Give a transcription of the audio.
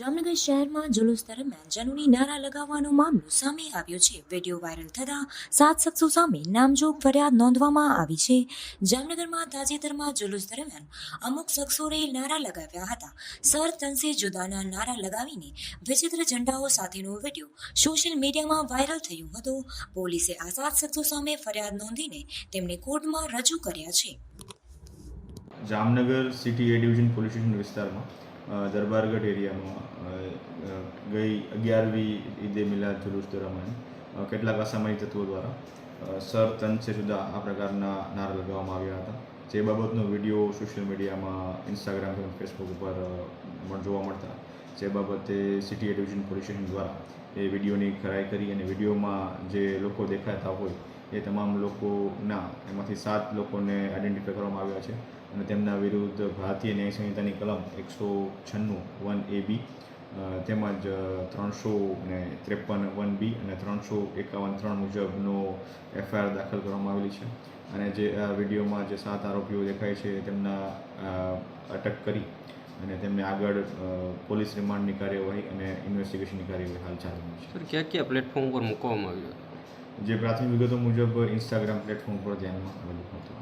જામનગર શહેરમાં જુલુસ દરમિયાન જનુની નારા લગાવવાનો મામલો સામે આવ્યો છે. વીડિયો વાયરલ થતા સાત શખ્સો સામે નામજોગ ફરિયાદ નોંધવામાં આવી છે. જામનગરમાં તાજેતરમાં જુલુસ દરમિયાન અમુક શખ્સોએ નારા લગાવ્યા હતા. સર તનસે જુદાના નારા લગાવીને વિચિત્ર ઝંડાઓ સાથેનો વીડિયો સોશિયલ મીડિયામાં વાયરલ થયો હતો. પોલીસે આ સાત શખ્સો સામે ફરિયાદ નોંધીને તેમને કોર્ટમાં રજૂ કર્યા છે. Jamnagar city A division police station વિસ્તારમાં દરબારગઢ એરિયામાં ગઈ અગિયારમી ઈદે મિલાદ જુલુસ દરમિયાન કેટલાક અસામાયિક તત્વો દ્વારા સર તન સુધા આ પ્રકારના નારા લગાવવામાં આવ્યા હતા. જે બાબતનો વીડિયો સોશિયલ મીડિયામાં, ઇન્સ્ટાગ્રામ ફેસબુક ઉપર જોવા મળતા. જે બાબતે સિટી એ કોર્પોરેશન દ્વારા એ વિડીયોની ખરાઈ કરી અને વિડીયોમાં જે લોકો દેખાતા હોય એ તમામ લોકોના, એમાંથી સાત લોકોને આઈડેન્ટિફાઈ કરવામાં આવ્યા છે અને તેમના વિરુદ્ધ ભારતીય ન્યાય સંહિતાની કલમ એકસો છન્નું વન એ બી તેમજ ત્રણસો ને ત્રેપન વન બી અને ત્રણસો એકાવન ત્રણ મુજબનો એફઆઈઆર દાખલ કરવામાં આવેલી છે. અને જે આ વિડીયોમાં જે સાત આરોપીઓ દેખાય છે તેમના અટક કરી અને તેમને આગળ પોલીસ રિમાન્ડની કાર્યવાહી અને ઇન્વેસ્ટિગેશનની કાર્યવાહી હાલ ચાલુ છે. સર કયા કયા પ્લેટફોર્મ પર મૂકવામાં આવ્યું જે પ્રાથમિક વિગતો મુજબ ઇન્સ્ટાગ્રામ પ્લેટફોર્મ પર ધ્યાનમાં આવેલું હતું.